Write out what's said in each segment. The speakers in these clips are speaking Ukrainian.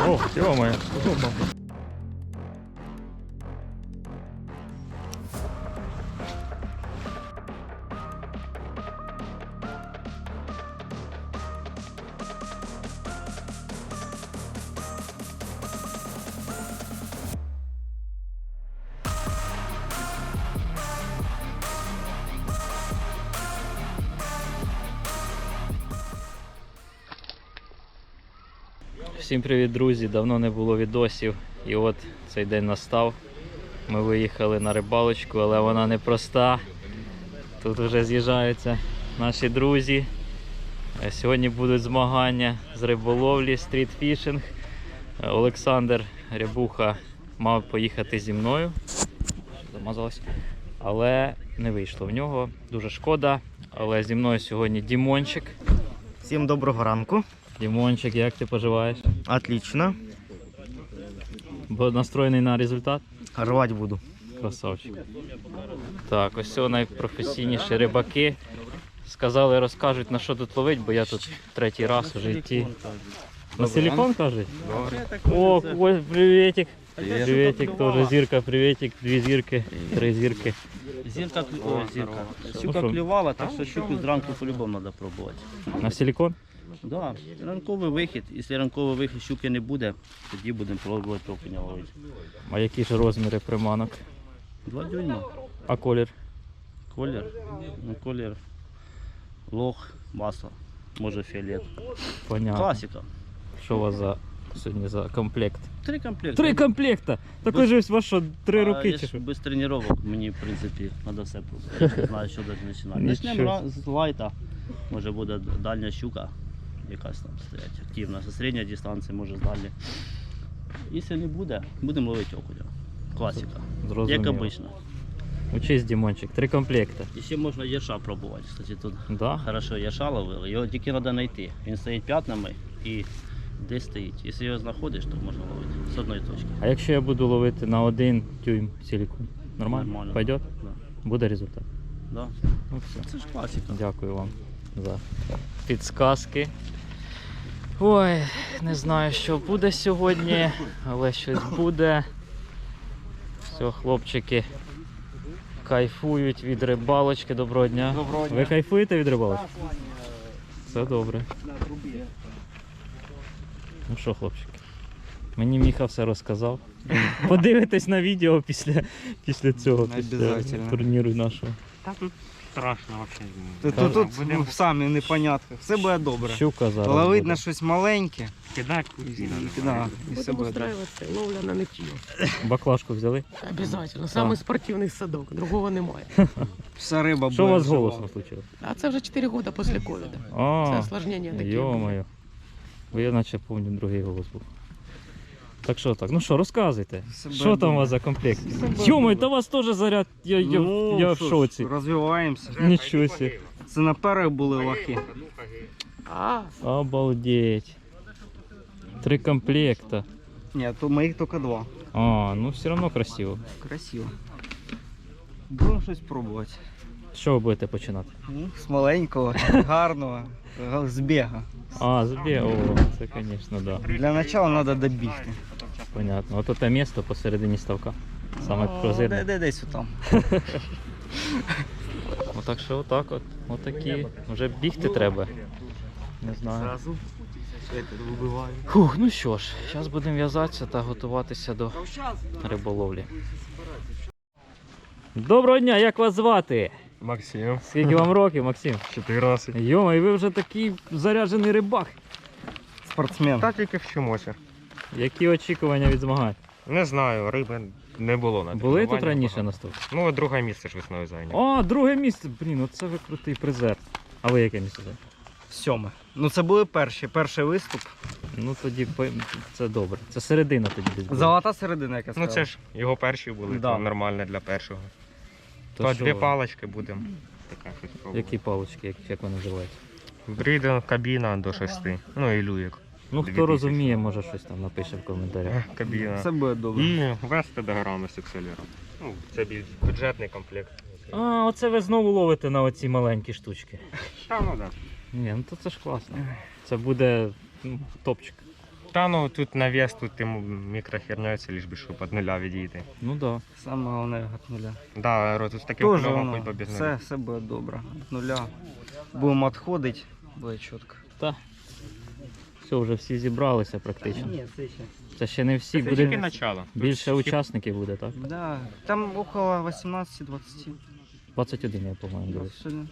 Oh, que bom, é. Всім привіт, друзі! Давно не було відосів. І от цей день настав. Ми виїхали на рибалочку, але вона не проста. Тут вже з'їжджаються наші друзі. Е, Сьогодні будуть змагання з риболовлі, стрітфішинг. Е, Олександр Рябуха мав поїхати зі мною. Замазалось. Але не вийшло в нього. Дуже шкода. Але зі мною сьогодні Дімончик. Всім доброго ранку. Дімончик, як ти поживаєш? Отлично. Бо настроєний на результат? Рвать буду. Красавчик. Так, ось цього найпрофесійніші рибаки. Сказали, розкажуть на що тут ловить, бо я тут третій раз уже йти. На силікон кажуть? О, ось приветик. Приветик, теж зірка, приветик, дві зірки, три зірки. Зірка, Ой, зірка. Щука клювала, так що щуку зранку по-любому треба пробувати. На силікон? Да, ранковий вихід. Якщо ранковий вихід щуки не буде, тоді будемо пробувати окуня ловити. А які ж розміри приманок? Два дюйма. А колір? Колір. Ну, колір. Лох, масло. Може фіолет. Понятно. Класика. Що у вас за сьогодні за комплект? Три комплекти. Три комплекта! Такий же ось ваш що, три А, руки чи ж що? без тренувань мені, в принципі, треба все пробувати. Я не знаю, що далі починати. Нічого. Почнемо ра- з лайта. Може буде дальня щука, якась там стоять активна. Зі середньої дистанції, може з дальньої. Якщо не буде, будемо ловити окуня. Класика. Зрозуміло. Як обично. Учись, Дімончик, три комплекта. І ще можна єрша пробувати. Кстати, тут Да? хорошо єрша ловили. Його тільки треба знайти. Він стоїть п'ятнами і десь стоїть. Якщо його знаходиш, то можна ловити з одної точки. А якщо я буду ловити на один тюйм силикон? Нормально? Нормально. Пойдет? Да. Буде результат. Да. Ну все. Це ж класика. Дякую вам за підсказки. Ой, не знаю, що буде сьогодні, але щось буде. Все, хлопчики кайфують від рибалочки. Доброго дня. Доброго дня. Ви кайфуєте від рибалочки? Все добре. Ну що, хлопчики? Мені Міха все розказав. Подивитесь на відео після, після цього, після турніру нашого. Страшно вообще. Тут, Та, тут, тут будемо- в самі непонятках. Все буде добре. Щука зараз. Ловить буде. на щось маленьке. Кидай І, кузина. да, і все Будем буде. добре. устраиваться. Ловля на нытье. Баклажку взяли? Обязательно. Самый спортивний садок. Другого немає. Вся риба Що у буде вас з жива. голосом случилось? А це вже 4 роки після ковіду. Це А, осложнення такі. йо-моє. Бо я наче пам'ятаю другий голос був. Так що так, ну що, розказуйте. Що там у вас за комплект? Йо-моє, та у вас теж заряд, я, я, Ну, я в що ж, шоці. Розвиваємося. Нічого себе. Це на перших були лохи. А, Обалдеть. Три комплекта. Ні, то моїх тільки два. А, ну все одно красиво. Красиво. Будемо щось пробувати. Що ви будете починати? Ну, З маленького, гарного, га- з. А, забіг. О, це, звісно, да. Для початку треба добігти. Понятно. Ото те місто посередині ставка. Саме О, прозирне. де- де- Десь там. Так що отак от. Отакі. Вже бігти треба. Не знаю. Фух, ну що ж, зараз будемо в'язатися та готуватися до риболовлі. Доброго дня, як вас звати? Максим, Скільки вам років, Максим? 14. Йома, і ви вже такий заряджений рибак. Спортсмен. Та тільки вчимося. Які очікування від змагань? Не знаю, риби не було на Були тут тренуваннях раніше багато. на стовп? Ну, друге місце ж весною зайняв. О, друге місце. Блін, оце ви крутий призер. А ви яке місце? зайняли? Сьоме. Ну це були перші. Перший виступ. Ну тоді це добре. Це середина тоді десь. була. Золота середина, як я Ну це ж його перші були, Да. то нормально для першого. То То, що дві ви? палички будемо. Така щось пробувати. Які палички, як, як вони називаються? Бріден, кабіна до шести. Ну і люєк. Ну хто розуміє, може щось там напише в коментарях. Кабіна. Все буде добре. І вести дограми з акселером. Ну, це більш бюджетний комплект. А, оце ви знову ловите на оці маленькі штучки. Та, ну, да. Ні, ну то це ж класно. Це буде ну, топчик. Та ну тут навес, тут йому мікрохерньою, це лиш би щоб від нуля відійти. Ну так. Да. Саме головне від нуля. Да, ро, тут з таким Тоже воно, хоч би без все, нуля. все буде добре. Від нуля. Будемо відходити, буде чітко. Та. Все, вже всі зібралися практично. Ні, це ще. Це ще не всі, Це буде тільки начало. Більше учасників буде, так? Да, там около 18-20. 21, я по-моєму дивився. 21.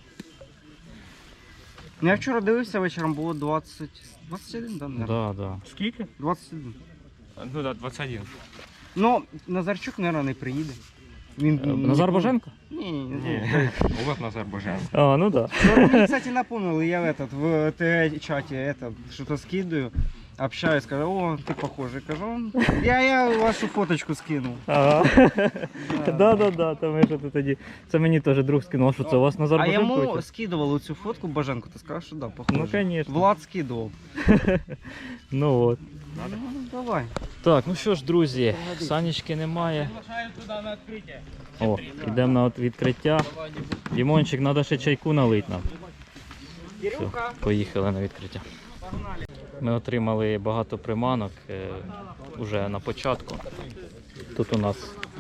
Ну, я вчора дивився вечором, було 20. 21, да, наверное? Да, да. Скільки? 21. Ну да, 21. Ну, Назарчук, мабуть, не приїде. Він, Е, Назар Боженко? Ні, ні, ні. Ні, Олег Назар Боженко. А, ну да. Ну, Мне, кстати, напомнил, я в этот, в ТГ-чате этот, что-то скидываю, общаюсь, скажу, о, ты похожий, кажу, я, я вашу фоточку скинул. Ага. Да, да, да, там що ти тоді. Це мені теж друг скинув, що це у вас Назар А я Боженко? ему скидывал цю фотку Боженко, ты сказал, что да, похоже. Ну, конечно. Влад скидывал. Ну от. Ну, давай. Так, ну що ж, друзі, санічки немає. О, йдемо на відкриття. Дімончик, треба ще чайку налити нам. Все, поїхали на відкриття. Ми отримали багато приманок е, уже на початку. Тут у нас.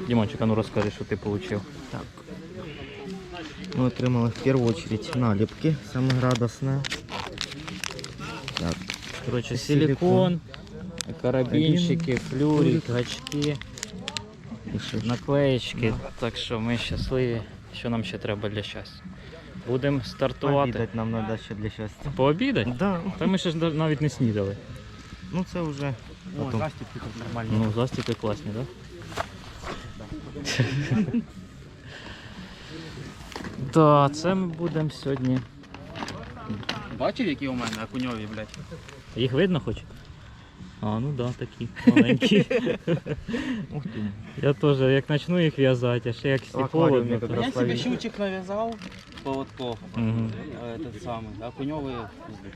Дімончик, а ну розкажи, що ти отримав. Так. Мы отримали в первую очередь наліпки, саме радосне. Так, Коротше, Силикон. Карабінчики, флюрик, гачки, наклеєчки. Так що ми щасливі. Що нам ще треба для щастя? Будемо стартувати. Пообідати нам треба ще для щастя. Пообідати? Да. Та ми ще ж навіть не снідали. Ну це вже потім. Ну, застіпи класні, так? Да? Так, це ми будемо сьогодні. Бачив, які у мене окуньові, блядь? Їх видно хоч? А, ну да, такі маленькі. Я теж, як почну їх в'язати, а ще як акваріумі холодно. як то- раз Я себе щучек навязал, поводков, Мгм. а этот самый, окуньовые пизды.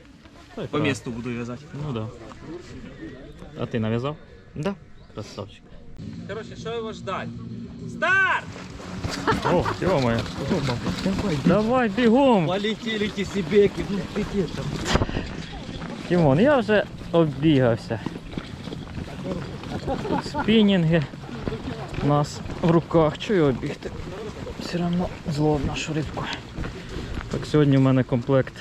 Так, По так. месту буду вязать. Ну да. А ти нав'язав? Да. Красавчик. Короче, что его ждать? Старт! О, ё-моё. Давай бігом! Полетели кисебеки, ну ты там. Тимон, я вже оббігався. Спінінги у нас в руках. Чого його бігти? Все одно злов нашу рибку. Так, сьогодні в мене комплект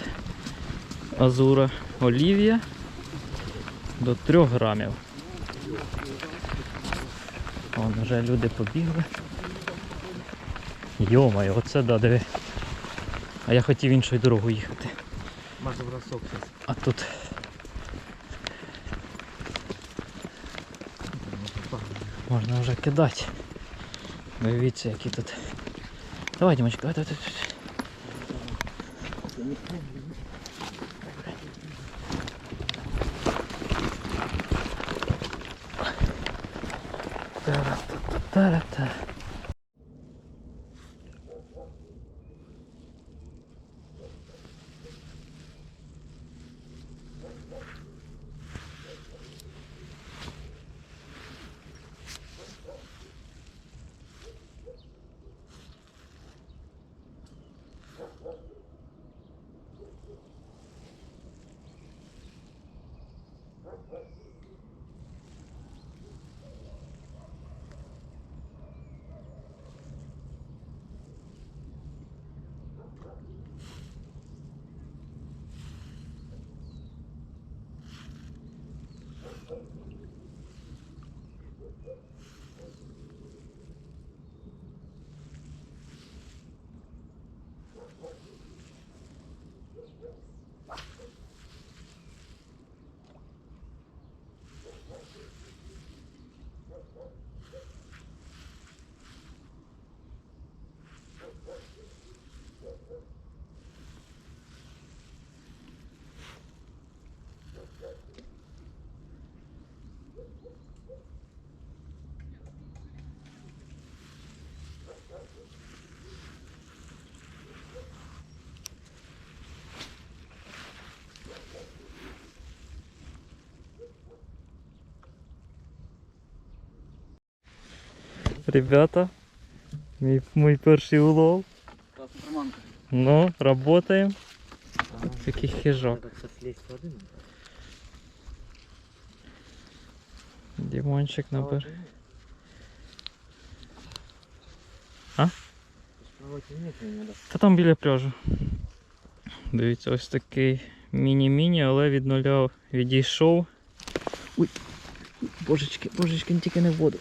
Азура Олівія до 3 грамів. Вон вже люди побігли. Йомаю, оце да, диви. А я хотів іншою дорогою їхати. Може бросок зараз. А тут. Можна вже кидати. Дивіться, які тут. Давай, Дімочка, давай, давай, давай. Та-ра-та-та-та-та. Ребята, мій, мій перший улов. Ну, работаем. Такий хижок. Слізь набер. А? Та там біля пляжу. Дивіться, ось такий міні-міні, але від нуля відійшов. Ой, божечки, божечки, тільки не в воду.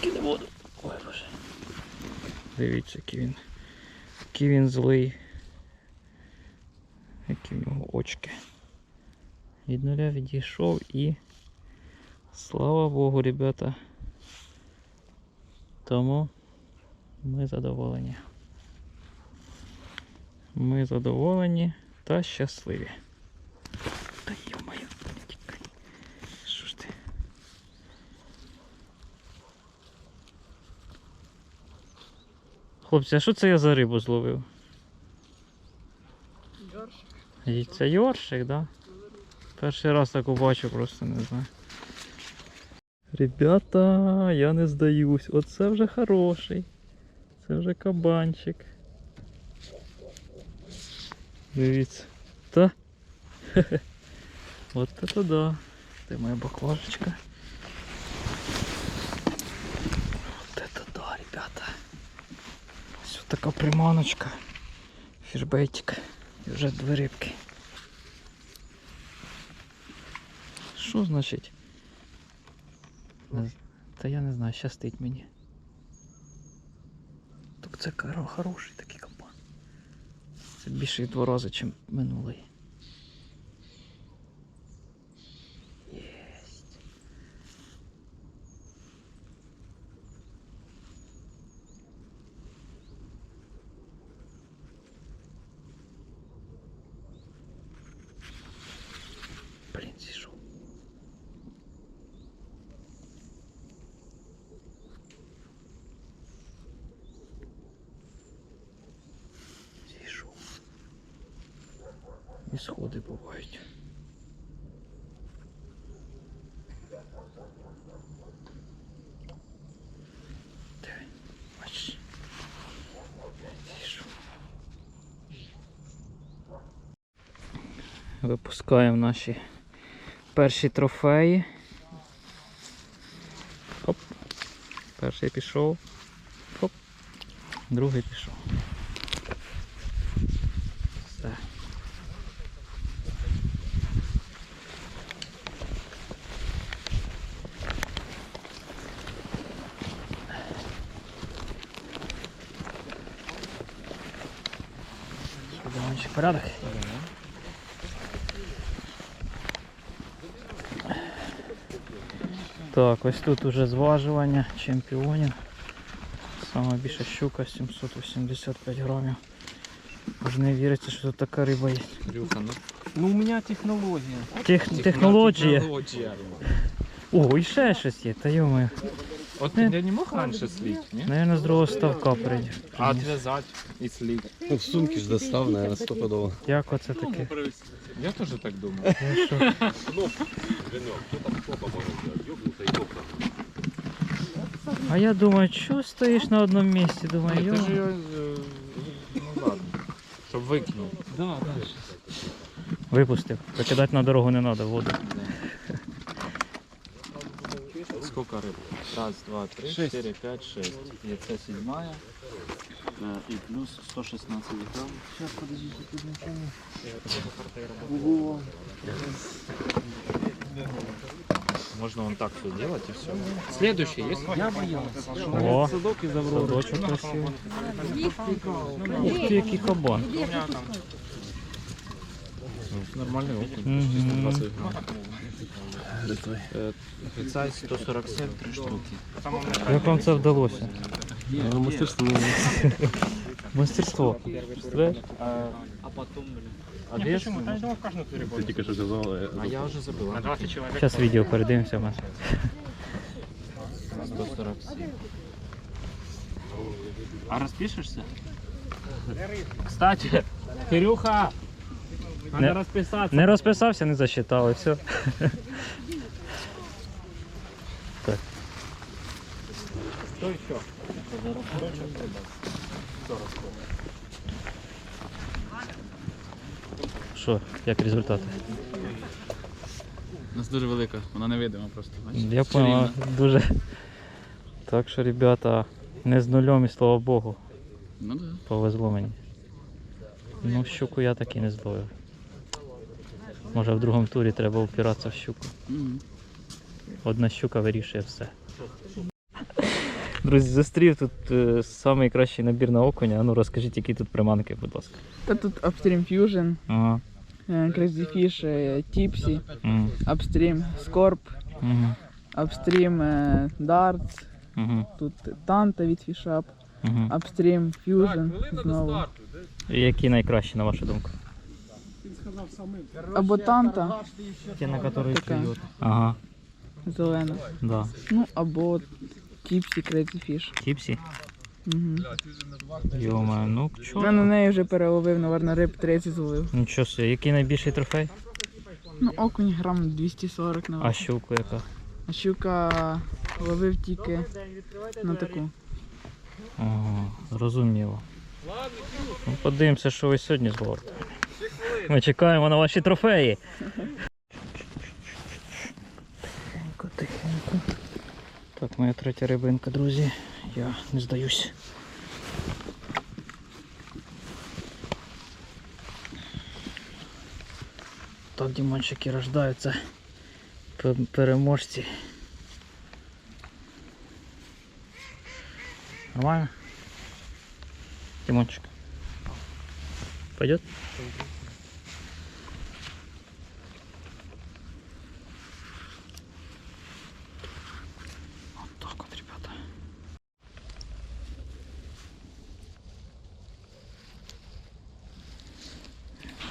Тільки не в воду. Ой, боже. Дивіться, який він. Який він злий. Які в нього очки. Від нуля відійшов і. Слава Богу, ребята. Тому ми задоволені. Ми задоволені та щасливі. Та йо-моє, тікай. Що ж ти? Хлопці, а що це я за рибу зловив? Йоршик. Це йоршик, да? Перший раз таку бачу, просто не знаю. Ребята, я не здаюсь. Оце вже хороший. Це вже кабанчик. Дивіться. Та? Хе-хе. От это да. Де моя баклажечка? От это да, ребята. Ось така приманочка. фірбетик І вже дві рибки. Що значить? Та я не знаю, щастить мені. Так це хороший такий кабан. Це більше в два рази, ніж минулий. І сходи бувають. Випускаємо наші перші трофеї. Оп. Перший пішов. Оп. Другий пішов. Все. Що, порядок? Так, ось тут уже зважування чемпіонів. Сама більша щука 785 грамів. Аж не віриться, що тут така риба є. Ну, у меня технология. Тех, технологія. О, і ще щось є, та йомаю. От Не. я не мог раньше слить, не? Наверное, з другого ставка прийде. А отвязать и слить. Ну, в сумке ж достав, наверное, стопудово. Як оце таке? Я тоже так думал. Ну що? А я думаю, чого стоїш на одному місці? Думаю, Нет, ты же йо. ее, э, ну ладно, чтоб выкинул. Да, да. Випустив. Викидати на дорогу не треба, воду. Сколько рыб? Раз, два, три, Шесть. четыре, пять, шесть. Яйца седьмая. Е, І плюс 116 грам. Сейчас, подождите, тут ничего Можно вон так все делать и все. Следующий есть? Я боялся, О, садок из Авроры. садочок красивий. Ух ти, який кабан. Нормальный окунь. Мгм. 20 грамм. Яйца 147, три штуки. Як вам це вдалося? Ну, мастерство Мастерство. Представляєш? А потом, блин. А де? Ти тільки що казав, е, А я уже забыл. На Зараз відео передивимося. Маш. 147. А розпишешся? Кстати, Кирюха, Не- надо розписатися. Не розписався, не засчитали, все. Так. Що ще? Що, як результати? У нас дуже велика, вона невидима просто. Я понял, дуже. Так що, ребята, не з нульом і слава Богу, Ну да. повезло мені. Ну, щуку я так і не зловив. Може в другому турі треба упиратися в щуку. Одна щука вирішує все. Друзі, зустрів тут е, самий кращий набір на окуня. Ну розкажіть, які тут приманки, будь ласка. Та тут Upstream Fusion, Ага. е, Crazy Fish, е, Tipsy. Upstream Scorp. Upstream е, Darts, тут Tanta від Up, Угу. Upstream Fusion знову. Які найкращі, на вашу думку? Або Tanta Те, на которые клюет. Ага, зелена. да. Ну або Crazy Fish. Тіпсі? Угу. Йома, ну Я на неї вже переловив, наверное, риб 30 зловив. Нічого собі, який найбільший трофей? Ну, окунь грам 240 А на щуку яка? А щука ловив тільки на таку. Ага, зрозуміло. Ну, подивимося, що ви сьогодні зловите. Ми чекаємо на ваші трофеї. Так, моя третя рибинка, друзі. Я не здаюсь. Так, Дімончики рождаються пе- переможці. Нормально? Тимончик. Пойдет? Вот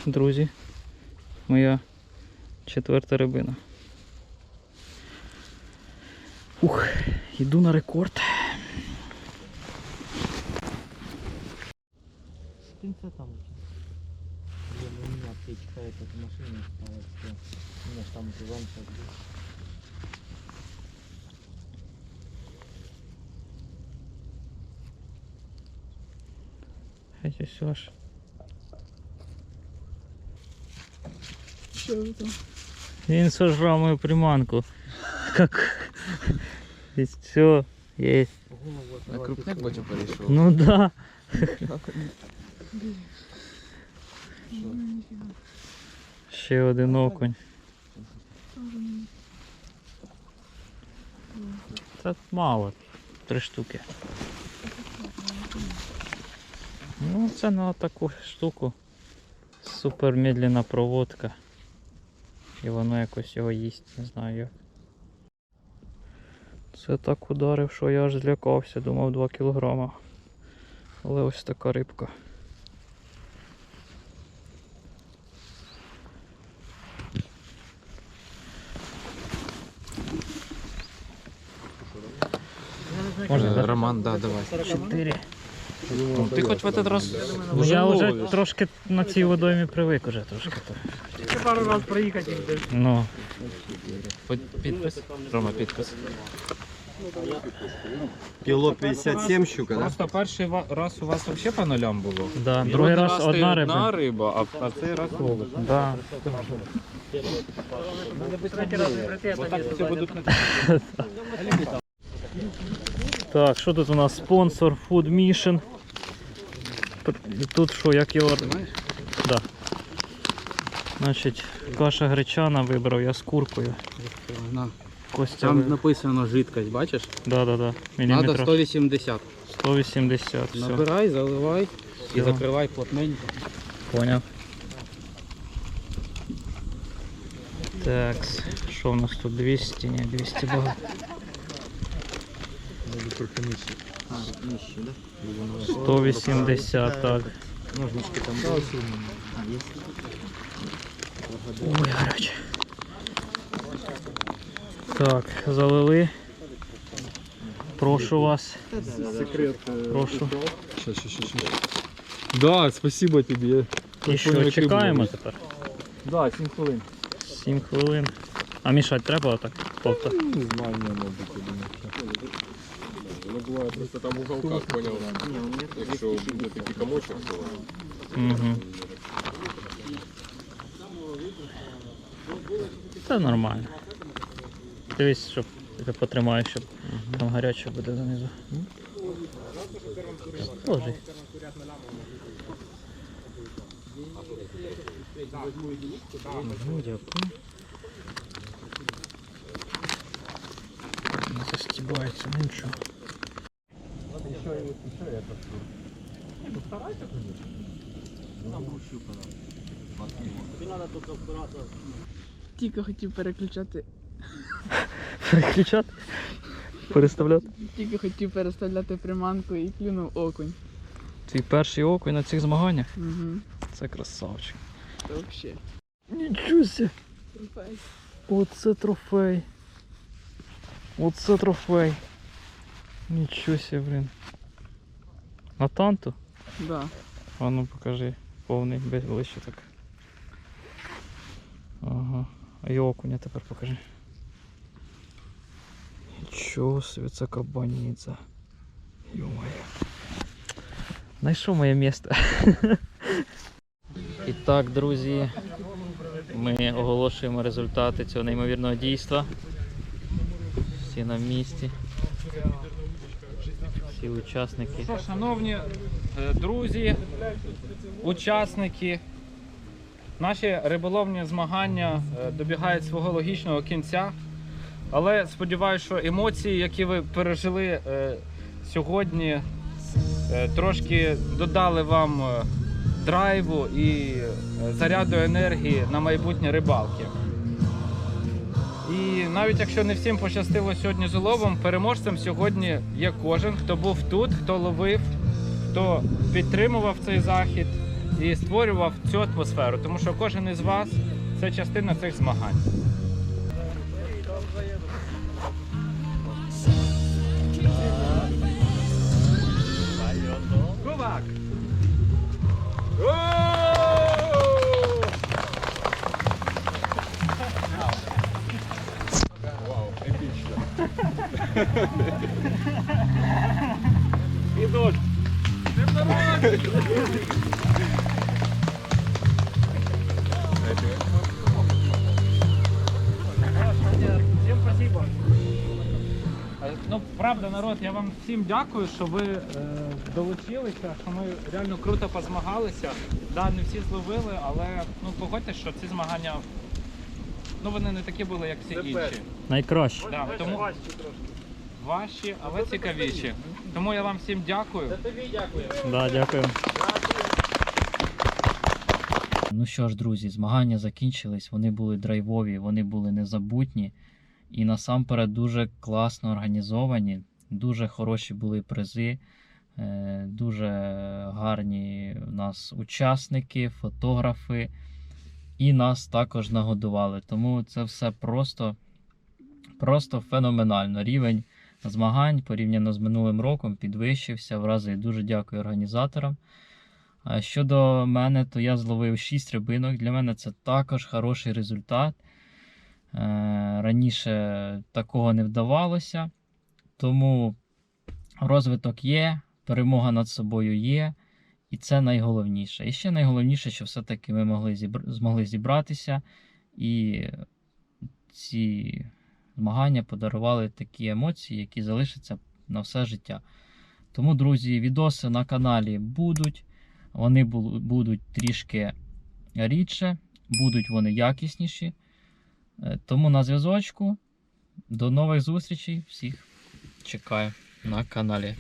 Друзі, моя четверта рибина. Ух, йду на рекорд. Кинься там. Блин, у меня аптечка эта в машине осталась. всё. У меня ж там диван сейчас был. Эти все ж. Що? Він сожрав мою приманку. Как? Есть все, есть. На крупняк бачу перейшов. Ну да. Ще один окунь. Це мало. Три штуки. Ну, це на таку штуку. Супер медленна проводка. І воно якось його їсть, не знаю як. Це так ударив, що я аж злякався, думав 2 кілограма. Але ось така рибка. Можна. Роман, да, давай. Чотири. Ну, ти хоч в этот раз Ну, я вже трошки на цій водоймі привик уже трошки. Ще пару раз проїхати. Ну, підпис. Рома, підпис. Кіло 57 щука, да? Просто перший ва- раз у вас взагалі по нулям було. да. Другий раз ти одна одна риба. риба, а, а цей раз голуб. Да. Отак всі будуть Так, що тут у нас? Спонсор Food Mission. Тут що, як його. Да. Значить, каша гречана вибрав я з куркою. На. Костя. Там вибрав. написано жидкость, бачиш? Да, да, да. Надо 180. 180. Все. Набирай, заливай і закривай плотненько. Поняв. Так, що у нас тут 200? Ні, 200 багато. Нищий, да? 180, так. Ножнички там есть. Ой, гаряче. Так, залили. Прошу вас. Прошу. Щас, щас, щас, щас. Да, спасибо тебе. І що, чекаємо тепер? Да, 7 хвилин. 7 хвилин. А мішати треба отак? Тобто. Не знаю, не мабуть, я думаю. Ну, буває просто там в уголках, поняв, якщо буде такий комочок, то Угу. Це нормально. Дивись, щоб ти потримаєш, щоб там гаряче буде донизу. Ложи. Ну, дякую. Застібається, ну нічого. Тільки хотів переключати, Переключати? Переставляти? тільки хотів переставляти приманку і клюнув окунь. Твій перший окунь на цих змаганнях? Угу. Це красавчик. Це взагалі. Нічого себе. Оце трофей. Оце трофей. Нічого себе, блін. На танту? Да. А ну покажи. Повний без ближче так. Ага. А і окуня тепер покажи. Нічого собі, це кабаніця. Йо-моє. Знайшов моє місце. І так, друзі, ми оголошуємо результати цього неймовірного дійства. Всі на місці. Всі учасники. Що, шановні е, друзі, учасники, наші риболовні змагання е, добігають свого логічного кінця. Але сподіваюся, що емоції, які ви пережили е, сьогодні, трошки додали вам драйву і заряду енергії на майбутнє рибалки. Навіть якщо не всім пощастило сьогодні з уловом, переможцем сьогодні є кожен, хто був тут, хто ловив, хто підтримував цей захід і створював цю атмосферу, тому що кожен із вас це частина цих змагань. Всім спасибо. Ну, правда, народ, я вам всім дякую, що ви е, долучилися, що ми реально круто позмагалися. Да, не всі зловили, але ну погодьте, що ці змагання ну вони не такі були, як всі інші. Найкраще. Да, тому важчі, але цікавіші. Тому я вам всім дякую. Да, дякую. Ну що ж, друзі, змагання закінчились. Вони були драйвові, вони були незабутні і насамперед дуже класно організовані. Дуже хороші були призи, е, дуже гарні у нас учасники, фотографи. І нас також нагодували. Тому це все просто, просто феноменально. Рівень змагань порівняно з минулим роком підвищився в рази. Дуже дякую організаторам. Щодо мене, то я зловив 6 рибинок. Для мене це також хороший результат. Е, Раніше такого не вдавалося. Тому розвиток є, перемога над собою є. І це найголовніше. І ще найголовніше, що все-таки ми могли зібр... змогли зібратися і ці змагання подарували такі емоції, які залишаться на все життя. Тому, друзі, відоси на каналі будуть. Вони будуть трішки рідше, будуть вони якісніші. Е, Тому на зв'язочку. До нових зустрічей. Всіх чекаю на каналі.